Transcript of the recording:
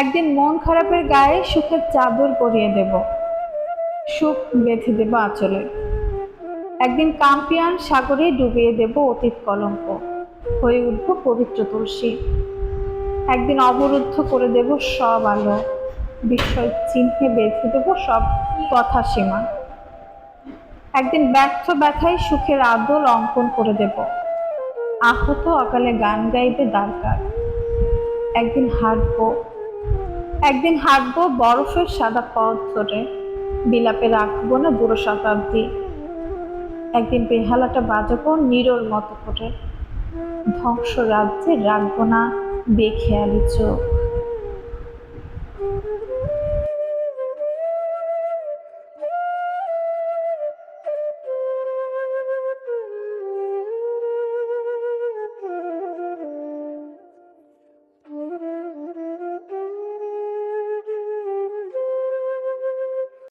একদিন মন খারাপের গায়ে সুখের চাদর পরিয়ে দেব। সুখ বেঁধে দেব আঁচলে। একদিন কাম্পিয়ান সাগরে ডুবিয়ে দেব অতীত কলঙ্ক। হয়ে উঠব পবিত্র তুলসী। একদিন অবরুদ্ধ করে দেব সব আলো। বিস্ময় চিহ্নে বেঁধে দেব সব কথা সীমা। একদিন ব্যর্থ ব্যথায় সুখের আদল অঙ্কন করে দেব। আহত অকালে গান গাইবে দরকার একদিন হাঁটবো একদিন হাঁটবো বরফের সাদা পথ ধরে, বিলাপে রাখব না বুড়ো শতাব্দী। একদিন বেহালাটা বাজাবো নিরোর মতো করে। ধ্বংস রাজ্যে রাখব না বেখেয়ালি চোখ।